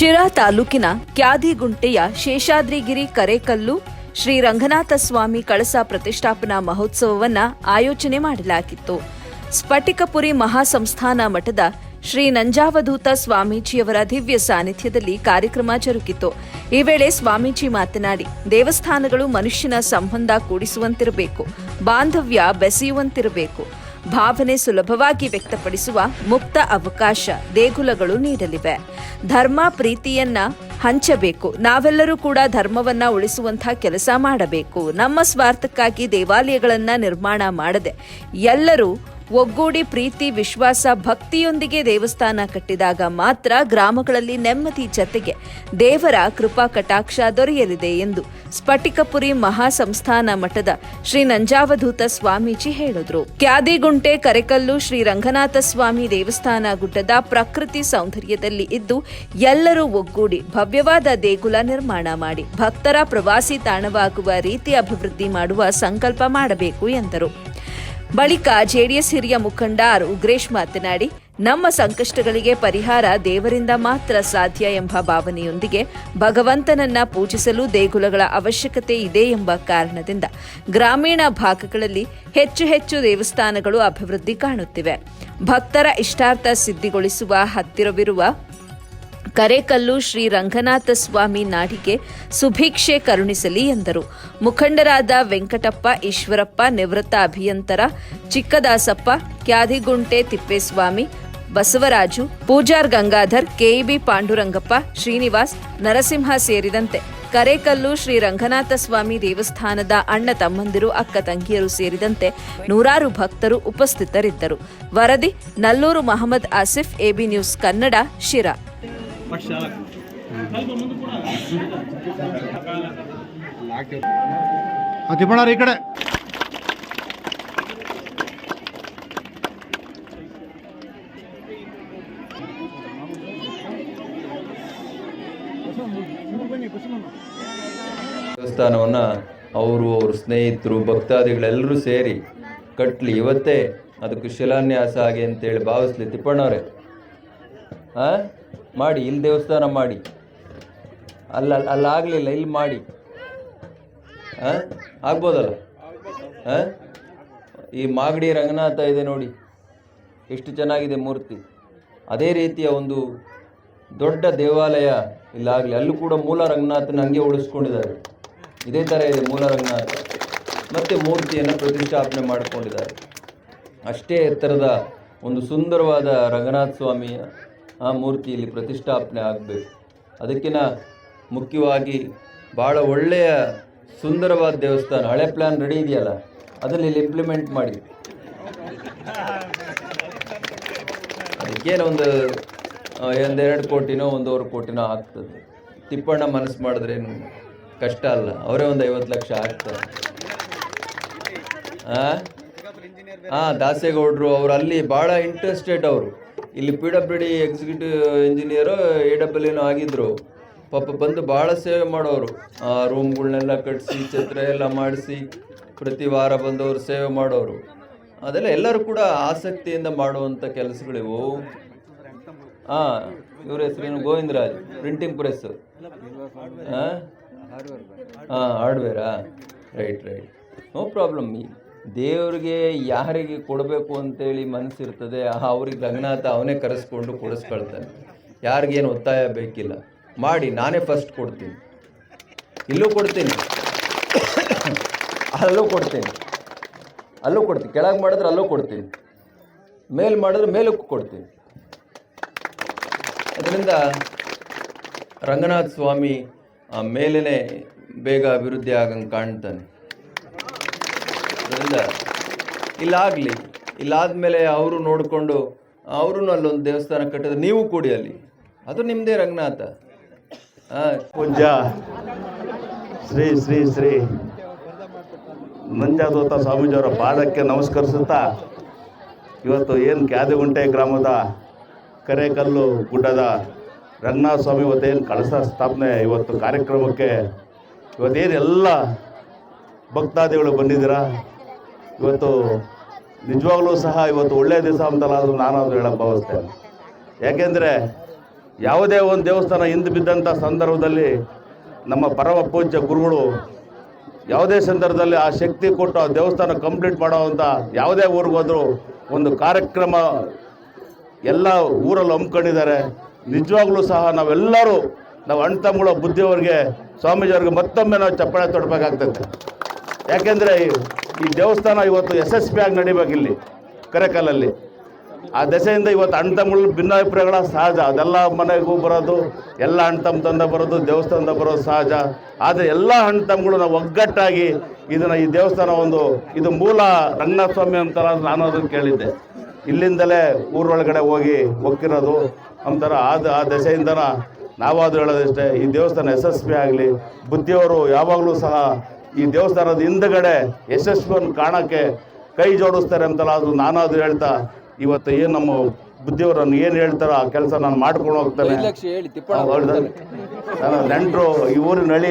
ಶಿರಾ ತಾಲೂಕಿನ ಕ್ಯಾದಿಗುಂಟೆಯ ಶೇಷಾದ್ರಿಗಿರಿ ಕರೇಕಲ್ಲು ಶ್ರೀ ರಂಗನಾಥ ಸ್ವಾಮಿ ಕಳಸ ಪ್ರತಿಷ್ಠಾಪನಾ ಮಹೋತ್ಸವವನ್ನ ಆಯೋಜನೆ ಮಾಡಲಾಗಿತ್ತು. ಸ್ಫಟಿಕಪುರಿ ಮಹಾಸಂಸ್ಥಾನ ಮಠದ ಶ್ರೀ ನಂಜಾವಧೂತ ಸ್ವಾಮೀಜಿಯವರ ದಿವ್ಯ ಸಾನ್ನಿಧ್ಯದಲ್ಲಿ ಕಾರ್ಯಕ್ರಮ ಜರುಗಿತು. ಈ ವೇಳೆ ಸ್ವಾಮೀಜಿ ಮಾತನಾಡಿ, ದೇವಸ್ಥಾನಗಳು ಮನುಷ್ಯನ ಸಂಬಂಧ ಕೂಡಿಸುವಂತಿರಬೇಕು, ಬಾಂಧವ್ಯ ಬೆಸೆಯುವಂತಿರಬೇಕು ಭಾವನೆ ಸುಲಭವಾಗಿ ವ್ಯಕ್ತಪಡಿಸುವ ಮುಕ್ತ ಅವಕಾಶ ದೇಗುಲಗಳು ನೀಡಲಿವೆ. ಧರ್ಮ ಪ್ರೀತಿಯನ್ನ ಹಂಚಬೇಕು. ನಾವೆಲ್ಲರೂ ಕೂಡ ಧರ್ಮವನ್ನ ಉಳಿಸುವಂತಹ ಕೆಲಸ ಮಾಡಬೇಕು. ನಮ್ಮ ಸ್ವಾರ್ಥಕ್ಕಾಗಿ ದೇವಾಲಯಗಳನ್ನ ನಿರ್ಮಾಣ ಮಾಡದೆ ಎಲ್ಲರೂ ಒಗ್ಗೂಡಿ ಪ್ರೀತಿ, ವಿಶ್ವಾಸ, ಭಕ್ತಿಯೊಂದಿಗೆ ದೇವಸ್ಥಾನ ಕಟ್ಟಿದಾಗ ಮಾತ್ರ ಗ್ರಾಮಗಳಲ್ಲಿ ನೆಮ್ಮದಿ ಜತೆಗೆ ದೇವರ ಕೃಪಾ ಕಟಾಕ್ಷ ದೊರೆಯಲಿದೆ ಎಂದು ಸ್ಫಟಿಕಪುರಿ ಮಹಾಸಂಸ್ಥಾನ ಮಠದ ಶ್ರೀ ನಂಜಾವಧೂತ ಸ್ವಾಮೀಜಿ ಹೇಳಿದರು. ಕ್ಯಾದಿಗುಂಟೆ, ಕರೆಕಲ್ಲು, ಶ್ರೀ ರಂಗನಾಥ ಸ್ವಾಮಿ ದೇವಸ್ಥಾನ ಗುಡ್ಡದ ಪ್ರಕೃತಿ ಸೌಂದರ್ಯದಲ್ಲಿ ಇದ್ದು ಎಲ್ಲರೂ ಒಗ್ಗೂಡಿ ಭವ್ಯವಾದ ದೇಗುಲ ನಿರ್ಮಾಣ ಮಾಡಿ ಭಕ್ತರ ಪ್ರವಾಸಿ ತಾಣವಾಗುವ ರೀತಿ ಅಭಿವೃದ್ಧಿ ಮಾಡುವ ಸಂಕಲ್ಪ ಮಾಡಬೇಕು ಎಂದರು. ಬಳಿಕ ಜೆಡಿಎಸ್ ಹಿರಿಯ ಮುಖಂಡ ಆರ್ ಉಗ್ರೇಶ್ ಮಾತನಾಡಿ, ನಮ್ಮ ಸಂಕಷ್ಟಗಳಿಗೆ ಪರಿಹಾರ ದೇವರಿಂದ ಮಾತ್ರ ಸಾಧ್ಯ ಎಂಬ ಭಾವನೆಯೊಂದಿಗೆ ಭಗವಂತನನ್ನ ಪೂಜಿಸಲು ದೇಗುಲಗಳ ಅವಶ್ಯಕತೆ ಇದೆ ಎಂಬ ಕಾರಣದಿಂದ ಗ್ರಾಮೀಣ ಭಾಗಗಳಲ್ಲಿ ಹೆಚ್ಚು ಹೆಚ್ಚು ದೇವಸ್ಥಾನಗಳು ಅಭಿವೃದ್ಧಿ ಕಾಣುತ್ತಿವೆ. ಭಕ್ತರ ಇಷ್ಟಾರ್ಥ ಸಿದ್ಧಿಗೊಳಿಸುವ ಹತ್ತಿರವಿರುವ ಕರೇಕಲ್ಲು ಶ್ರೀ ರಂಗನಾಥ ಸ್ವಾಮಿ ನಾಡಿಗೆ ಸುಭಿಕ್ಷೆ ಕರುಣಿಸಲಿ ಎಂದರು. ಮುಖಂಡರಾದ ವೆಂಕಟಪ್ಪ, ಈಶ್ವರಪ್ಪ, ನಿವೃತ್ತ ಅಭಿಯಂತರ ಚಿಕ್ಕದಾಸಪ್ಪ, ಕ್ಯಾದಿಗುಂಟೆ ತಿಪ್ಪೇಸ್ವಾಮಿ, ಬಸವರಾಜು, ಪೂಜಾರ್ ಗಂಗಾಧರ್, ಕೆಇಬಿ ಪಾಂಡುರಂಗಪ್ಪ, ಶ್ರೀನಿವಾಸ್, ನರಸಿಂಹ ಸೇರಿದಂತೆ ಕರೇಕಲ್ಲು ಶ್ರೀ ರಂಗನಾಥ ಸ್ವಾಮಿ ದೇವಸ್ಥಾನದ ಅಣ್ಣ ತಮ್ಮಂದಿರು, ಅಕ್ಕ ತಂಗಿಯರು ಸೇರಿದಂತೆ ನೂರಾರು ಭಕ್ತರು ಉಪಸ್ಥಿತರಿದ್ದರು. ವರದಿ, ನಲ್ಲೂರು ಮಹಮ್ಮದ್ ಆಸಿಫ್, ಎಬಿ ನ್ಯೂಸ್ ಕನ್ನಡ, ಶಿರಾ. ತಿಪ್ಪಣ್ಣವ್ರು ಈ ಕಡೆ. ದೇವಸ್ಥಾನವನ್ನು ಅವರು, ಅವ್ರ ಸ್ನೇಹಿತರು, ಭಕ್ತಾದಿಗಳೆಲ್ಲರೂ ಸೇರಿ ಕಟ್ಲಿ. ಇವತ್ತೇ ಅದಕ್ಕೆ ಶಿಲಾನ್ಯಾಸ ಆಗಿ ಅಂತೇಳಿ ಭಾವಿಸ್ಲಿ ತಿಪ್ಪಣ್ಣವ್ರೆ. ಹಾಂ ಮಾಡಿ, ಇಲ್ಲಿ ದೇವಸ್ಥಾನ ಮಾಡಿ. ಅಲ್ಲ, ಅಲ್ಲಾಗಲಿಲ್ಲ, ಇಲ್ಲಿ ಮಾಡಿ. ಹಾಂ? ಆಗ್ಬೋದಲ್ಲ? ಹಾಂ? ಈ ಮಾಗಡಿ ರಂಗನಾಥ ಇದೆ ನೋಡಿ. ಎಷ್ಟು ಚೆನ್ನಾಗಿದೆ ಮೂರ್ತಿ. ಅದೇ ರೀತಿಯ ಒಂದು ದೊಡ್ಡ ದೇವಾಲಯ ಇಲ್ಲಾಗಲಿ, ಅಲ್ಲೂ ಕೂಡ ಮೂಲ ರಂಗನಾಥನ ಹಂಗೆ ಉಳಿಸ್ಕೊಂಡಿದ್ದಾರೆ. ಇದೇ ಥರ ಇದೆ ಮೂಲ ರಂಗನಾಥ. ಮತ್ತು ಮೂರ್ತಿಯನ್ನು ಪ್ರತಿಷ್ಠಾಪನೆ ಮಾಡಿಕೊಂಡಿದ್ದಾರೆ. ಅಷ್ಟೇ ಎತ್ತರದ ಒಂದು ಸುಂದರವಾದ ರಂಗನಾಥ ಸ್ವಾಮಿಯ ಆ ಮೂರ್ತಿಯಲ್ಲಿ ಪ್ರತಿಷ್ಠಾಪನೆ ಆಗಬೇಕು. ಅದಕ್ಕಿಂತ ಮುಖ್ಯವಾಗಿ ಭಾಳ ಒಳ್ಳೆಯ ಸುಂದರವಾದ ದೇವಸ್ಥಾನ, ಹಳೆ ಪ್ಲ್ಯಾನ್ ರೆಡಿ ಇದೆಯಲ್ಲ ಅದನ್ನು ಇಲ್ಲಿ ಇಂಪ್ಲಿಮೆಂಟ್ ಮಾಡಿ. ಅದಕ್ಕೇನು ಒಂದು ಒಂದೆರಡು ಕೋಟಿನೋ ಒಂದೂವರೆ ಕೋಟಿನೋ ಆಗ್ತದೆ. ತಿಪ್ಪಣ್ಣ ಮನಸ್ಸು ಮಾಡಿದ್ರೇನು ಕಷ್ಟ ಅಲ್ಲ, ಅವರೇ ಒಂದು ಐವತ್ತು ಲಕ್ಷ ಆಗ್ತಾರೆ. ಹಾಂ ದಾಸೇಗೌಡರು ಅವರು ಅಲ್ಲಿ ಭಾಳ ಇಂಟ್ರೆಸ್ಟೆಡ್ ಅವರು. ಇಲ್ಲಿ P W D executive engineer A W ಏನೋ ಆಗಿದ್ರು. ಪಾಪ ಬಂದು ಭಾಳ ಸೇವೆ ಮಾಡೋರು. ಆ ರೂಮ್ಗಳನ್ನೆಲ್ಲ ಕಟ್ಟಿಸಿ ಛತ್ರ ಎಲ್ಲ ಮಾಡಿಸಿ, ಪ್ರತಿ ವಾರ ಬಂದವರು ಸೇವೆ ಮಾಡೋರು. ಅದೆಲ್ಲ ಎಲ್ಲರೂ ಕೂಡ ಆಸಕ್ತಿಯಿಂದ ಮಾಡುವಂಥ ಕೆಲಸಗಳಿವು. ಹಾಂ ಇವ್ರ ಹೆಸರೇನು ಗೋವಿಂದರಾಜ್. ಪ್ರಿಂಟಿಂಗ್ ಪ್ರೆಸ್ ಹಾಂ ಹಾಂ ಹಾರ್ಡ್ವೇರಾ ರೈಟ್ ರೈಟ್ ನೋ ಪ್ರಾಬ್ಲಮ್ ದೇವ್ರಿಗೆ ಯಾರಿಗೆ ಕೊಡಬೇಕು ಅಂತೇಳಿ ಮನಸ್ಸಿರ್ತದೆ ಅವ್ರಿಗೆ ರಂಗನಾಥ ಅವನೇ ಕರೆಸ್ಕೊಂಡು ಕೊಡಿಸ್ಕೊಳ್ತಾನೆ. ಯಾರಿಗೇನು ಒತ್ತಾಯ ಬೇಕಿಲ್ಲ. ಮಾಡಿ, ನಾನೇ ಫಸ್ಟ್ ಕೊಡ್ತೀನಿ. ಇಲ್ಲೂ ಕೊಡ್ತೀನಿ. ಅಲ್ಲೂ ಕೊಡ್ತೀನಿ. ಅಲ್ಲೂ ಕೊಡ್ತೀನಿ. ಕೆಳಗೆ ಮಾಡಿದ್ರೆ ಅಲ್ಲೂ ಕೊಡ್ತೀನಿ. ಮೇಲ್ ಮಾಡಿದ್ರೆ ಮೇಲಕ್ಕೂ ಕೊಡ್ತೀನಿ. ಅದರಿಂದ ರಂಗನಾಥ ಸ್ವಾಮಿ ಮೇಲೇ ಬೇಗ ಅಭಿವೃದ್ಧಿ ಆಗಂಗೆ ಕಾಣ್ತಾನೆ. ಅದರಿಂದ ಇಲ್ಲಾಗಲಿ ಇಲ್ಲಾದ್ಮೇಲೆ ಅವರು ನೋಡಿಕೊಂಡು ಅವರು ಅಲ್ಲೊಂದು ದೇವಸ್ಥಾನ ಕಟ್ಟಿದ್ರೆ ನೀವು ಕೂಡಿ ಅಲ್ಲಿ. ಅದು ನಿಮ್ಮದೇ ರಂಗನಾಥ. ಪೂಜಾ ಶ್ರೀ ಶ್ರೀ ಶ್ರೀ. ಸ್ವಾಮೀಜಿ ಸ್ವಾಮೀಜಿಯವರ ಪಾದಕ್ಕೆ ನಮಸ್ಕರಿಸುತ್ತಾ ಇವತ್ತು ಏನು ಕ್ಯಾದಗುಂಟೆ ಗ್ರಾಮದ ಕರೇಕಲ್ಲು ಗುಡ್ಡದ ರಂಗನಾಥ ಸ್ವಾಮಿ ಇವತ್ತೇನು ಕಳಸ ಸ್ಥಾಪನೆ ಇವತ್ತು ಕಾರ್ಯಕ್ರಮಕ್ಕೆ ಇವತ್ತೇನು ಎಲ್ಲ ಭಕ್ತಾದಿಗಳು ಬಂದಿದ್ದೀರಾ? ಇವತ್ತು ನಿಜವಾಗ್ಲೂ ಸಹ ಇವತ್ತು ಒಳ್ಳೆಯ ದಿವಸ ಅಂತಲ್ಲ ಅದು ನಾನು ಅದು ಹೇಳಕ್ಕೆ ಭಾವಿಸ್ತೇನೆ. ಯಾಕೆಂದರೆ ಯಾವುದೇ ಒಂದು ದೇವಸ್ಥಾನ ಹಿಂದೆ ಬಿದ್ದಂಥ ಸಂದರ್ಭದಲ್ಲಿ ನಮ್ಮ ಪರಮ ಪೂಜ್ಯ ಗುರುಗಳು ಯಾವುದೇ ಸಂದರ್ಭದಲ್ಲಿ ಆ ಶಕ್ತಿ ಕೊಟ್ಟು ಆ ದೇವಸ್ಥಾನ ಕಂಪ್ಲೀಟ್ ಮಾಡೋವಂಥ ಯಾವುದೇ ಊರಿಗೆ ಹೋದರೂ ಒಂದು ಕಾರ್ಯಕ್ರಮ ಎಲ್ಲ ಊರಲ್ಲಿ ಹಮ್ಮಿಕೊಂಡಿದ್ದಾರೆ. ನಿಜವಾಗ್ಲೂ ಸಹ ನಾವೆಲ್ಲರೂ ನಾವು ಅಣ್ಣ ತಮ್ಮಗಳ ಬುದ್ಧಿಯವ್ರಿಗೆ, ಸ್ವಾಮೀಜಿಯವ್ರಿಗೆ ಮತ್ತೊಮ್ಮೆ ನಾವು ಚಪ್ಪಾಳೆ ತೊಡಬೇಕಾಗ್ತೈತೆ. ಯಾಕೆಂದರೆ ಈ ದೇವಸ್ಥಾನ ಇವತ್ತು ಯಶಸ್ವಿಯಾಗಿ ನಡಿಬೇಕು ಇಲ್ಲಿ, ಕರೆಕಲ್ಲಲ್ಲಿ. ಆ ದೆಸೆಯಿಂದ ಇವತ್ತು ಅಣ್ಣ ತಮ್ಮಗಳು ಭಿನ್ನಾಭಿಪ್ರಾಯಗಳ ಸಹಜ. ಅದೆಲ್ಲ ಮನೆಗೂ ಬರೋದು, ಎಲ್ಲ ಅಣ್ಣ ತಮ್ಮ ತಂದ ಬರೋದು, ದೇವಸ್ಥಾನದ ಬರೋದು ಸಹಜ. ಆದರೆ ಎಲ್ಲ ಅಣ್ಣ ತಮ್ಮಗಳು ನಾವು ಒಗ್ಗಟ್ಟಾಗಿ ಇದನ್ನು ಈ ದೇವಸ್ಥಾನ ಒಂದು, ಇದು ಮೂಲ ರಂಗನಾಥ ಸ್ವಾಮಿ ಅಂತಾರ ನಾನು ಅದನ್ನು ಕೇಳಿದ್ದೆ. ಇಲ್ಲಿಂದಲೇ ಊರೊಳಗಡೆ ಹೋಗಿ ಒಕ್ಕಿರೋದು ಅಂತಾರ. ಆದ, ಆ ದೆಸೆಯಿಂದನ ನಾವಾದರೂ ಹೇಳೋದಿಷ್ಟೇ, ಈ ದೇವಸ್ಥಾನ ಯಶಸ್ವಿ ಆಗಲಿ. ಬುದ್ಧಿಯವರು ಯಾವಾಗಲೂ ಸಹ ಈ ದೇವಸ್ಥಾನದ ಹಿಂದಗಡೆ ಯಶಸ್ವಿಯನ್ನು ಕಾಣೋಕ್ಕೆ ಕೈ ಜೋಡಿಸ್ತಾರೆ ಅಂತಲ್ಲ ಅದು ನಾನಾದ್ರೂ ಹೇಳ್ತಾ ಇವತ್ತು ಏನು ನಮ್ಮ ಬುದ್ಧಿಯವರನ್ನು ಏನು ಹೇಳ್ತಾರೋ ಆ ಕೆಲಸ ನಾನು ಮಾಡ್ಕೊಂಡು ಹೋಗ್ತೇನೆ? ನನ್ನ ನೆಂಟರು ಈ ಊರಿನ ಹಳ್ಳಿ